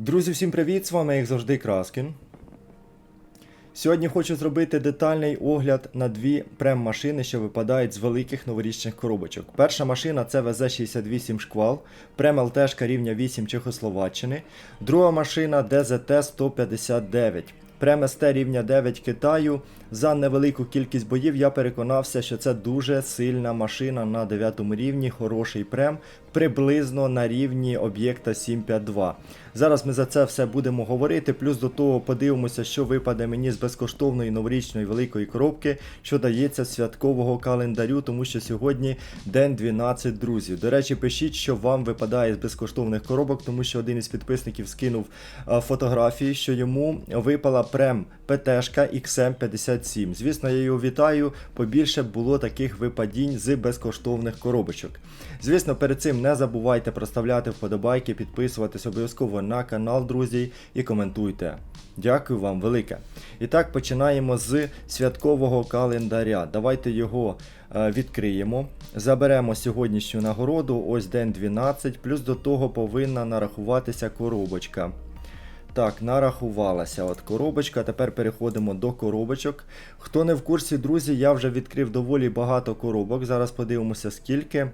Друзі, всім привіт! З вами як завжди Краскін. Сьогодні хочу зробити детальний огляд на дві прем-машини, що випадають з великих новорічних коробочок. Перша машина це ВЗ-68 шквал, прем ЛТшка рівня 8 Чехословаччини. Друга машина ДЗТ-159. Прем СТ рівня 9 Китаю. За невелику кількість боїв я переконався, що це дуже сильна машина на 9 рівні, хороший прем, приблизно на рівні об'єкта 752. Зараз ми за це все будемо говорити. Плюс до того подивимося, що випаде мені з безкоштовної новорічної великої коробки, що дається святкового календарю, тому що сьогодні день 12 друзів. До речі, пишіть, що вам випадає з безкоштовних коробок, тому що один із підписників скинув е, фотографії, що йому випала прем ПТшка XM57. Звісно, я його вітаю. Побільше було таких випадінь з безкоштовних коробочок. Звісно, перед цим не забувайте проставляти вподобайки, підписуватись обов'язково на канал, друзі, і коментуйте. Дякую вам велике. І так починаємо з святкового календаря. Давайте його е, відкриємо. Заберемо сьогоднішню нагороду, ось день 12, плюс до того повинна нарахуватися коробочка. Так, нарахувалася от коробочка. Тепер переходимо до коробочок. Хто не в курсі, друзі, я вже відкрив доволі багато коробок. Зараз подивимося скільки.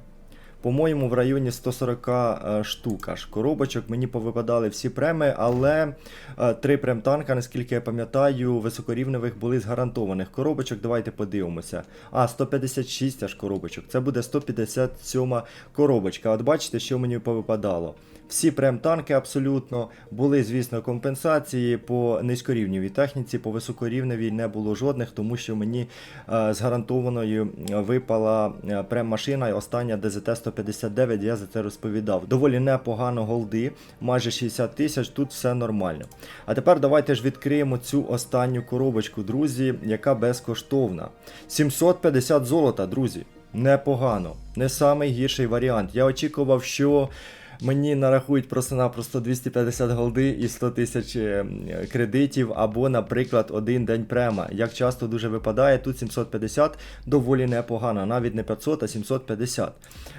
По-моєму, в районі 140 е, штук аж коробочок. Мені повипадали всі преми, але е, три прем-танка, наскільки я пам'ятаю, високорівневих були з гарантованих коробочок. Давайте подивимося. А, 156 аж коробочок. Це буде 157 коробочка. От бачите, що мені повипадало. Всі прем-танки абсолютно були, звісно, компенсації по низькорівневій техніці, по високорівневій не було жодних, тому що мені е, з гарантованою випала прем-машина, остання ДЗТ-159, я за це розповідав. Доволі непогано голди, майже 60 тисяч, тут все нормально. А тепер давайте ж відкриємо цю останню коробочку, друзі, яка безкоштовна. 750 золота, друзі. Непогано, не самий гірший варіант. Я очікував, що мені нарахують просто-напросто 250 голди і 100 тисяч е, кредитів, або, наприклад, один день према. Як часто дуже випадає, тут 750 доволі непогано, навіть не 500, а 750.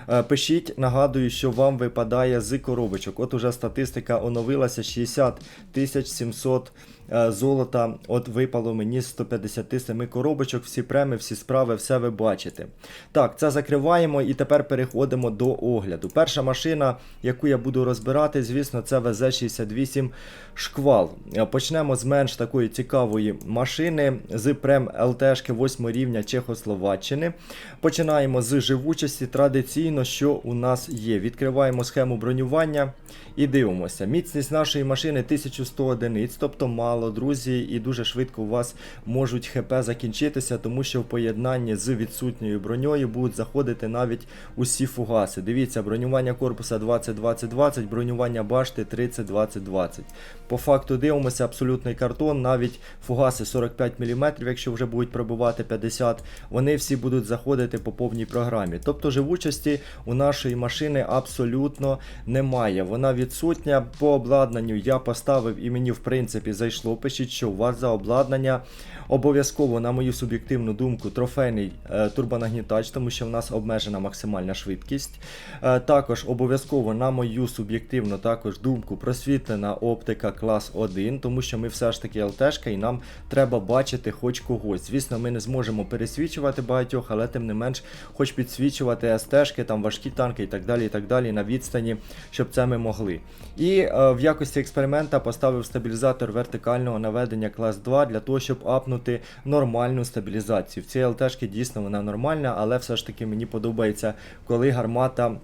Е, Пишіть, нагадую, що вам випадає з коробочок. От уже статистика оновилася 60 тисяч 700 е, золота. От випало мені з 157 коробочок, всі преми, всі справи, все ви бачите. Так, це закриваємо і тепер переходимо до огляду. Перша машина, яку я буду розбирати, звісно, це ВЗ-68 шквал. Е, Почнемо з менш такої цікавої машини, з прем ЛТшки 8 рівня Чехословаччини. Починаємо з живучості. Традиційно, що у нас є. Відкриваємо схему бронювання і дивимося. Міцність нашої машини 1100 одиниць, тобто мало, друзі, і дуже швидко у вас можуть ХП закінчитися, тому що в поєднанні з відсутньою броньою будуть заходити навіть усі фугаси. Дивіться, бронювання корпуса 20-20-20, бронювання башти 30-20-20. По факту дивимося, абсолютний картон, навіть фугаси 45 мм, якщо вже будуть пробивати 50, вони всі будуть заходити по повній програмі. Тобто живучості у нашої машини абсолютно немає. Вона відсутня. По обладнанню я поставив і мені в принципі зайшло. Пишіть, що у вас за обладнання. Обов'язково, на мою суб'єктивну думку, трофейний е, турбонагнітач, тому що в нас обмежена максимальна швидкість. Е, також обов'язково, на мою суб'єктивну також думку, просвітлена оптика клас 1, тому що ми все ж таки ЛТшка і нам треба бачити хоч когось. Звісно, ми не зможемо пересвічувати багатьох, але тим не менш, хоч підсвічувати СТшки, там важкі танки і так далі, і так далі на відстані, щоб це ми могли. І е, в якості експеримента поставив стабілізатор вертикального наведення клас 2 для того, щоб апнути нормальну стабілізацію. В цій ЛТшки дійсно вона нормальна, але все ж таки мені подобається, коли гармата.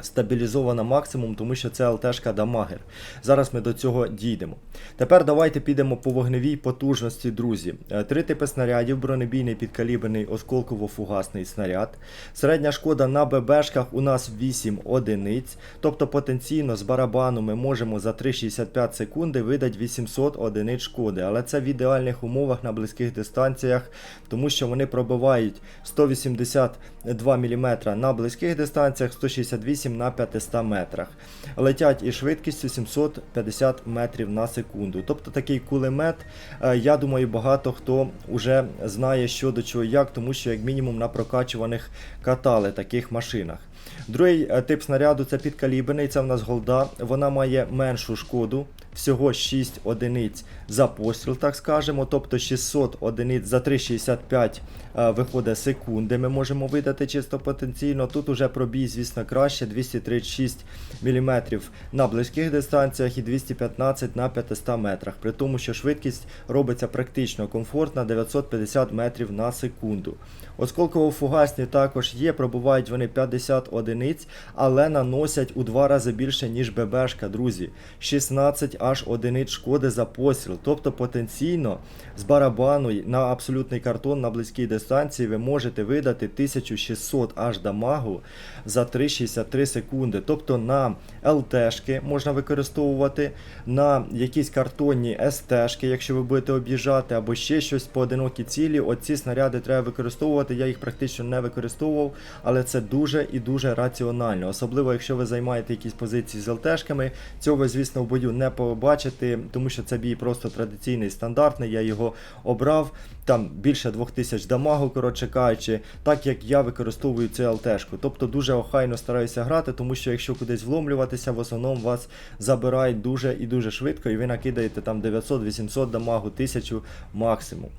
Стабілізована максимум, тому що це ЛТшка дамагер. Зараз ми до цього дійдемо. Тепер давайте підемо по вогневій потужності, друзі. Е, Три типи снарядів: бронебійний підкаліберний осколково-фугасний снаряд. Середня шкода на ББшках у нас 8 одиниць. Тобто потенційно з барабану ми можемо за 3,65 секунди видати 800 одиниць шкоди. Але це в ідеальних умовах на близьких дистанціях, тому що вони пробивають 182 мм на близьких дистанціях, 168 на 500 метрах. Летять із швидкістю 750 метрів на секунду. Тобто такий кулемет, е, я думаю, багато хто вже знає, що до чого як, тому що як мінімум на прокачуваних катали таких машинах. Другий е, тип снаряду це підкаліберний, це в нас голда. Вона має меншу шкоду всього 6 одиниць за постріл, так скажемо. Тобто 600 одиниць за 3,65 е, виходить секунди. Ми можемо видати чисто потенційно. Тут уже пробій, звісно, краще 236 мм на близьких дистанціях і 215 на 500 метрах. При тому, що швидкість робиться практично комфортна 950 метрів на секунду. Осколково-фугасні також є, пробувають вони 50 одиниць, але наносять у два рази більше, ніж ББшка, друзі. 16 аж одиниць шкоди за постріл. Тобто потенційно з барабану на абсолютний картон на близькій дистанції ви можете видати 1600 аж дамагу за 3,63 секунди. Тобто на ЛТшки можна використовувати, на якісь картонні СТшки, якщо ви будете об'їжджати, або ще щось поодинокі цілі. Оці снаряди треба використовувати. Я їх практично не використовував, але це дуже і дуже раціонально. Особливо, якщо ви займаєте якісь позиції з ЛТшками. Цього звісно, в бою не побачите, тому що це бій просто традиційний, стандартний. Я його обрав. Там більше 2000 дамагу, коротше кажучи, так як я використовую цю ЛТшку. Тобто дуже охайно стараюся грати, тому що якщо кудись вломлюватися, в основному вас забирають дуже і дуже швидко, і ви накидаєте там 900-800 дамагу, 1000 максимум.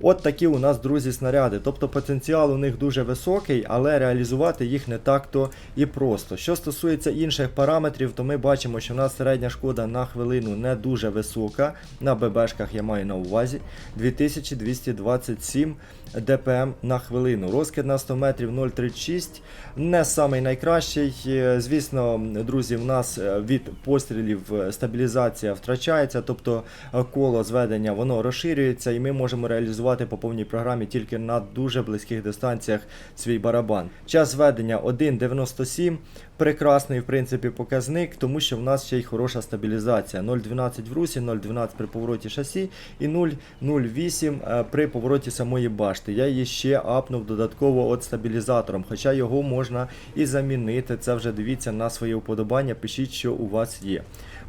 От такі у нас, друзі, снаряди. Тобто потенціал у них дуже високий, але реалізувати їх не так-то і просто. Що стосується інших параметрів, то ми бачимо, що у нас середня шкода на хвилину не дуже висока. На ББшках я маю на увазі 2227 ДПМ на хвилину. Розкид на 100 метрів 0,36. Не самий найкращий. Е, Звісно, друзі, в нас е, від пострілів е, стабілізація втрачається, тобто коло зведення воно розширюється, і ми можемо реалізувати по повній програмі тільки на дуже близьких дистанціях свій барабан. Час зведення 1,97. Прекрасний, в принципі, показник, тому що в нас ще й хороша стабілізація. 0,12 в русі, 0,12 при повороті шасі і 0,08 е, при повороті самої башти. Я її ще апнув додатково от стабілізатором, хоча його можна і замінити. Це вже дивіться на своє вподобання, пишіть, що у вас є.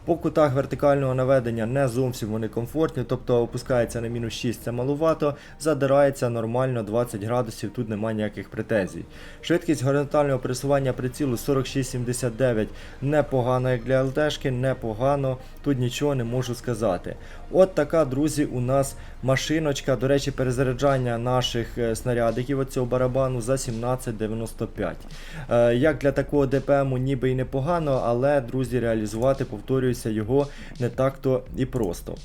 По кутах вертикального наведення не зовсім вони комфортні, тобто опускається на мінус 6, це малувато, задирається нормально 20 градусів, тут немає ніяких претензій. Швидкість горизонтального пресування прицілу 46-79 непогано, як для ЛТшки, непогано, тут нічого не можу сказати. От така, друзі, у нас машиночка. До речі, перезаряджання наших е, снарядиків оцього барабану за 17,95. Е, Як для такого ДПМу ніби і непогано, але, друзі, реалізувати, повторююся, його не так-то і просто.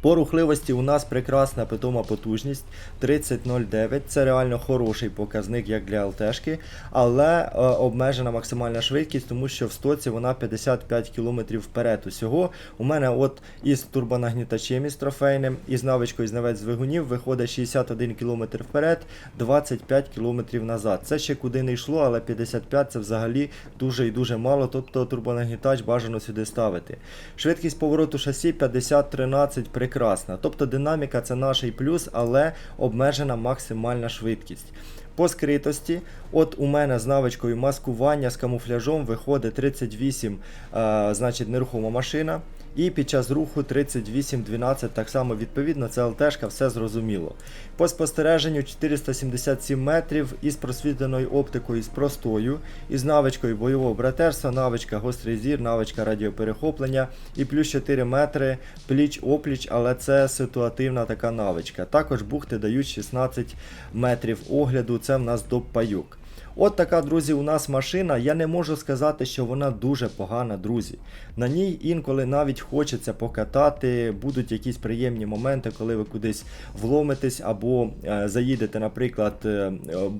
По рухливості у нас прекрасна питома потужність 30.09. Це реально хороший показник як для ЛТшки, але е, обмежена максимальна швидкість, тому що в стоці вона 55 км вперед. Усього у мене от із турбонагнітачем із трофейним, із навичкою знавець двигунів виходить 61 км вперед, 25 км назад. Це ще куди не йшло, але 55 це взагалі дуже і дуже мало, тобто турбонагнітач бажано сюди ставити. Швидкість повороту шасі 50-13 прекрасна. Тобто динаміка це наш плюс, але обмежена максимальна швидкість. По скритості, от у мене з навичкою маскування з камуфляжом виходить 38, е, значить нерухома машина. І під час руху 38-12 так само відповідно, це ЛТшка, все зрозуміло. По спостереженню 477 метрів із просвітленою оптикою з простою, із навичкою бойового братерства, навичка гострий зір, навичка радіоперехоплення і плюс 4 метри пліч-опліч, але це ситуативна така навичка. Також бухти дають 16 метрів огляду, це в нас доп-паюк. От така, друзі, у нас машина. Я не можу сказати, що вона дуже погана, друзі. На ній інколи навіть хочеться покатати, будуть якісь приємні моменти, коли ви кудись вломитесь або е, заїдете, наприклад, е, е,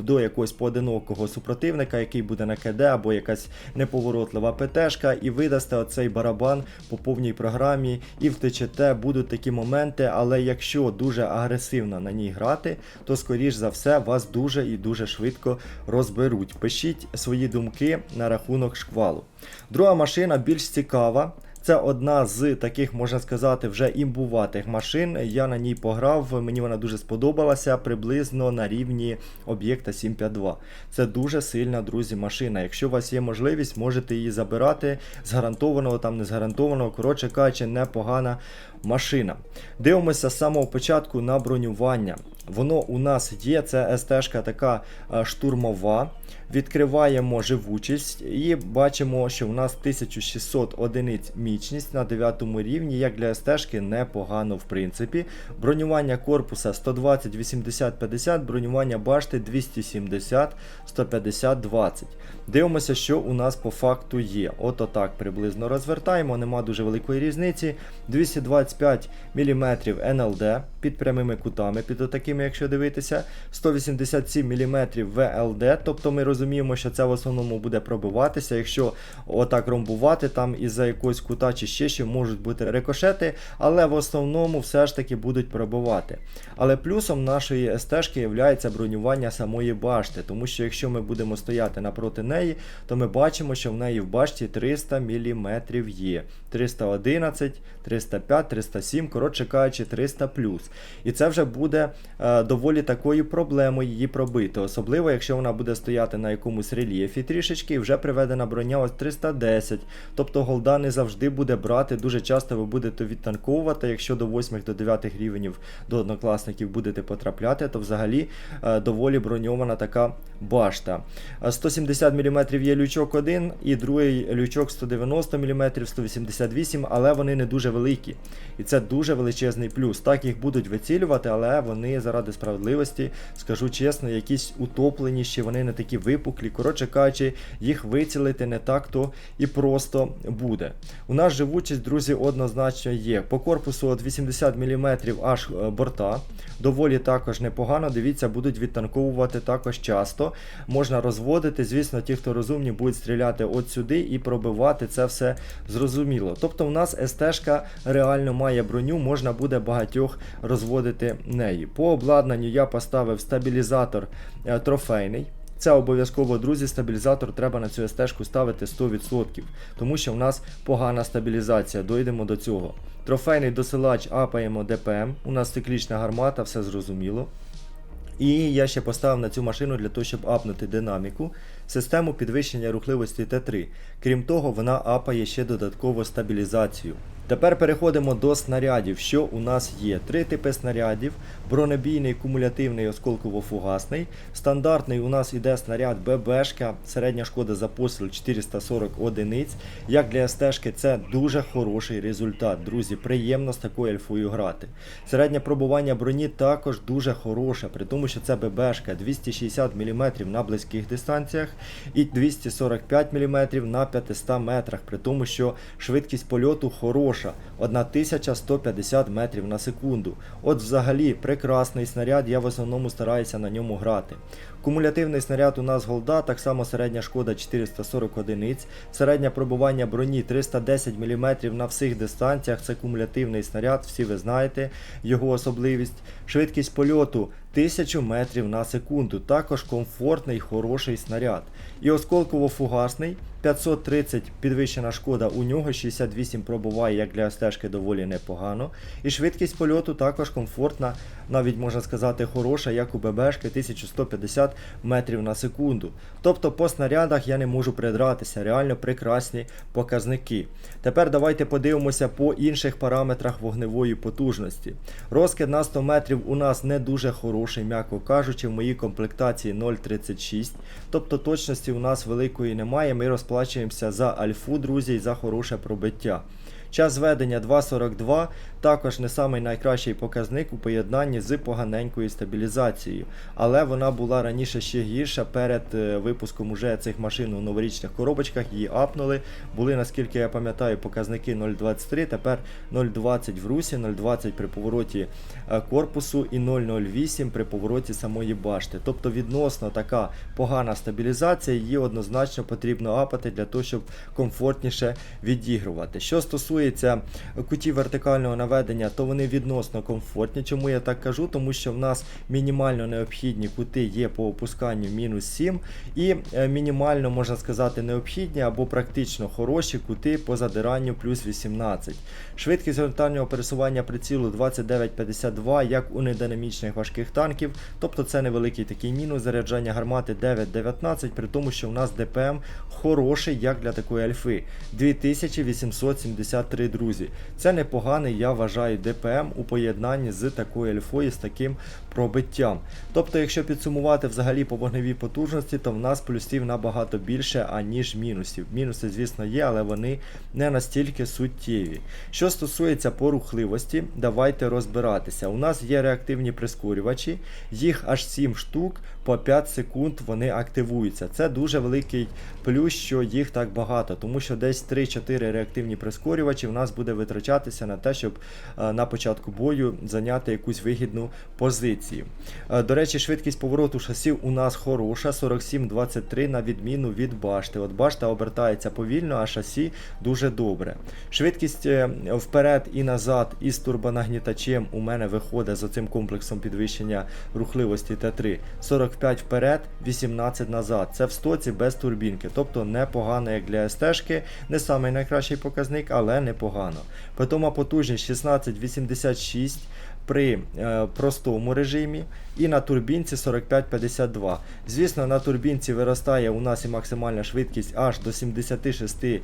до якогось поодинокого супротивника, який буде на КД, або якась неповоротлива ПТшка, і видасте оцей барабан по повній програмі і втечете. Будуть такі моменти, але якщо дуже агресивно на ній грати, то скоріш за все вас дуже і дуже швидко розберуть. Пишіть свої думки на рахунок шквалу. Друга машина більш цікава. Це одна з таких, можна сказати, вже імбуватих машин. Я на ній пограв, мені вона дуже сподобалася, приблизно на рівні об'єкта 752. Це дуже сильна, друзі, машина. Якщо у вас є можливість, можете її забирати з гарантованого, там не з гарантованого, коротше кажучи, непогана машина. Дивимося з самого початку на бронювання. Воно у нас є, це СТ-шка така е, штурмова. Відкриваємо живучість і бачимо, що в нас 1600 одиниць мічність на 9 рівні, як для СТ-шки непогано в принципі. Бронювання корпуса 120, 80, 50, бронювання башти 270, 150, 20. Дивимося, що у нас по факту є. От отак приблизно розвертаємо, нема дуже великої різниці. 225 мм НЛД під прямими кутами, під отакими, якщо дивитися. 187 мм ВЛД, тобто ми розуміємо, що це в основному буде пробиватися. Якщо отак ромбувати, там із-за якогось кута чи ще що можуть бути рикошети, але в основному все ж таки будуть пробивати. Але плюсом нашої СТ-шки є бронювання самої башти, тому що якщо ми будемо стояти напроти неї, то ми бачимо, що в неї в башті 300 мм є. 311, 305, 307, коротше кажучи, 300 плюс. І це вже буде е, доволі такою проблемою її пробити. Особливо, якщо вона буде стояти на якомусь рельєфі трішечки, і вже приведена броня ось 310. Тобто голда не завжди буде брати. Дуже часто ви будете відтанковувати. Якщо до 8 до 9 рівнів до однокласників будете потрапляти, то взагалі е, доволі броньована така башта. Е, 170 мм є лючок один, і другий лючок 190 мм, 188 але вони не дуже великі. І це дуже величезний плюс. Так їх будуть вицілювати, але вони заради справедливості, скажу чесно, якісь утопленіші, вони не такі випуклі. Коротше кажучи, їх вицілити не так то і просто буде. У нас живучість, друзі, однозначно є. По корпусу от 80 мм аж е, борта. Доволі також непогано. Дивіться, будуть відтанковувати також часто. Можна розводити. Звісно, ті, хто розумні, будуть стріляти от сюди і пробивати це все зрозуміло. Тобто, у нас СТ-шка реально має броню, можна буде багатьох розводити неї. По обладнанню я поставив стабілізатор е, трофейний. Це обов'язково, друзі, стабілізатор треба на цю стежку ставити 100%, тому що в нас погана стабілізація, дойдемо до цього. Трофейний досилач апаємо ДПМ, у нас циклічна гармата, все зрозуміло. І я ще поставив на цю машину для того, щоб апнути динаміку, систему підвищення рухливості Т3. Крім того, вона апає ще додатково стабілізацію. Тепер переходимо до снарядів. Що у нас є? Три типи снарядів: бронебійний, кумулятивний, осколково-фугасний. Стандартний у нас іде снаряд ББшка, середня шкода за постріл 440 одиниць. Як для СТшки це дуже хороший результат. Друзі, приємно з такою ельфою грати. Середнє пробування броні також дуже хороше, при тому, що це ББшка 260 мм на близьких дистанціях і 245 мм на 500 метрах, при тому, що швидкість польоту хороша. 1150 метрів на секунду. От взагалі прекрасний снаряд, я в основному стараюся на ньому грати. Кумулятивний снаряд у нас голда, так само середня шкода 440 одиниць, середнє пробування броні 310 мм на всіх дистанціях. Це кумулятивний снаряд, всі ви знаєте його особливість. Швидкість польоту 1000 метрів на секунду. Також комфортний, хороший снаряд. І осколково-фугасний 530 підвищена шкода, у нього 68 пробуває, як для стежки доволі непогано. І швидкість польоту також комфортна, навіть можна сказати, хороша, як у ББшки 1150 метрів на секунду. Тобто по снарядах я не можу придратися, реально прекрасні показники. Тепер давайте подивимося по інших параметрах вогневої потужності. Розкид на 100 метрів у нас не дуже хороший, м'яко кажучи, в моїй комплектації 0,36. Тобто точності у нас великої немає. Ми розплачуємося за альфу, друзі, і за хороше пробиття. Час зведення 2.42 також не самий найкращий показник у поєднанні з поганенькою стабілізацією. Але вона була раніше ще гірша перед е, випуском уже цих машин у новорічних коробочках. Її апнули. Були, наскільки я пам'ятаю, показники 0.23, тепер 0.20 в русі, 0.20 при повороті е, корпусу і 0.08 при повороті самої башти. Тобто відносно така погана стабілізація, її однозначно потрібно апати для того, щоб комфортніше відігрувати. Що стосується кутів вертикального наведення, то вони відносно комфортні. Чому я так кажу? Тому що в нас мінімально необхідні кути є по опусканню мінус 7 і е, мінімально, можна сказати, необхідні або практично хороші кути по задиранню плюс 18. Швидкість горизонтального пересування прицілу 29,52, як у нединамічних важких танків, тобто це невеликий такий мінус заряджання гармати 9,19, при тому, що в нас ДПМ хороший, як для такої альфи 2875 3, друзі. Це непоганий, я вважаю, ДПМ у поєднанні з такою альфою, з таким пробиттям. Тобто, якщо підсумувати взагалі по вогневій потужності, то в нас плюсів набагато більше, аніж мінусів. Мінуси, звісно, є, але вони не настільки суттєві. Що стосується порухливості, давайте розбиратися. У нас є реактивні прискорювачі, їх аж 7 штук, по 5 секунд вони активуються. Це дуже великий плюс, що їх так багато, тому що десь 3-4 реактивні прискорювачі в нас буде витрачатися на те, щоб на початку бою зайняти якусь вигідну позицію. Е, До речі, швидкість повороту шасів у нас хороша, 47-23 на відміну від башти. От башта обертається повільно, а шасі дуже добре. Швидкість е, вперед і назад із турбонагнітачем у мене виходить за цим комплексом підвищення рухливості Т3 45 вперед, 18 назад. Це в стоці без турбінки, тобто непогано як для СТ-шки, не самий найкращий показник, але непогано. Питома потужність 1686 при е, простому режимі і на турбінці 45-52. Звісно, на турбінці виростає у нас і максимальна швидкість аж до 76 е,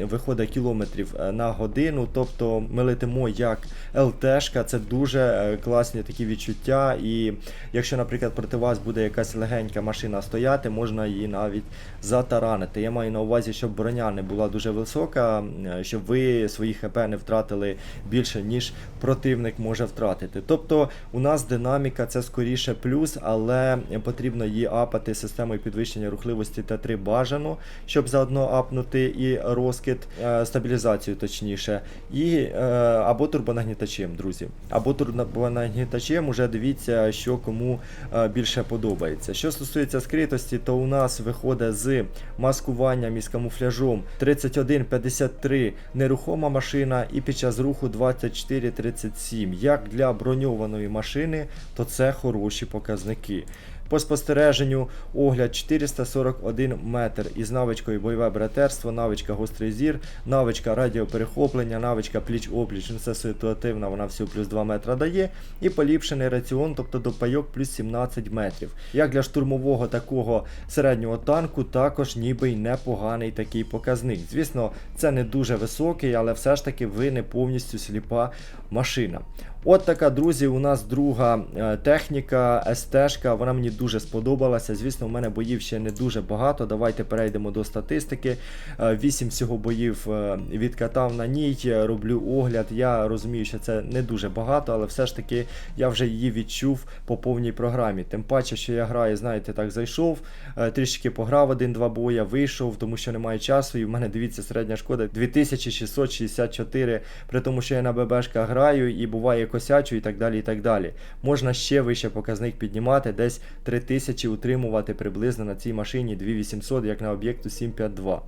виходить кілометрів е, на годину. Тобто ми летимо як ЛТшка, це дуже е, класні такі відчуття. І якщо, наприклад, проти вас буде якась легенька машина стояти, можна її навіть затаранити. Я маю на увазі, щоб броня не була дуже висока, е, щоб ви свої ХП не втратили більше, ніж противник може втратити. Тобто у нас динаміка це скоріше плюс, але потрібно її апати системою підвищення рухливості Т3 бажано, щоб заодно апнути і розкид, е, стабілізацію точніше, і, е, або турбонагнітачем, друзі. Або турбонагнітачем, уже дивіться, що кому е, більше подобається. Що стосується скритості, то у нас виходить з маскуванням і з камуфляжом 31-53 нерухома машина і під час руху 24-37. Як для броньованої машини, то це хороші показники. По спостереженню огляд 441 метр із навичкою бойове братерство, навичка гострий зір, навичка радіоперехоплення, навичка пліч-опліч, ну це ситуативна, вона всього плюс 2 метра дає. І поліпшений раціон, тобто до пайок плюс 17 метрів. Як для штурмового такого середнього танку, також ніби й непоганий такий показник. Звісно, це не дуже високий, але все ж таки ви не повністю сліпа машина. От така, друзі, у нас друга е, техніка, СТ-шка, вона мені дуже сподобалася. Звісно, у мене боїв ще не дуже багато. Давайте перейдемо до статистики. Е, Вісім всього боїв е, відкатав на ній, е, роблю огляд. Я розумію, що це не дуже багато, але все ж таки я вже її відчув по повній програмі. Тим паче, що я граю, знаєте, так зайшов, е, трішки пограв один-два боя, вийшов, тому що немає часу. І в мене дивіться середня шкода 2664, при тому, що я на ББшках граю і буває косячу і так далі. і так далі. Можна ще вище показник піднімати, десь 3000 утримувати приблизно на цій машині 2800, як на об'єкту 752.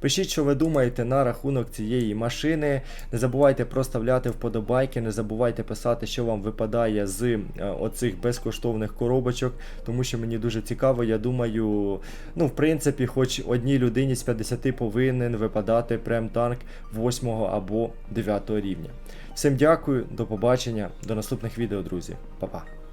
Пишіть, що ви думаєте на рахунок цієї машини. Не забувайте проставляти вподобайки, не забувайте писати, що вам випадає з е, оцих безкоштовних коробочок, тому що мені дуже цікаво. Я думаю, ну, в принципі, хоч одній людині з 50 повинен випадати прем-танк 8 або 9 рівня. Всім дякую, до побачення, до наступних відео, друзі. Па-па.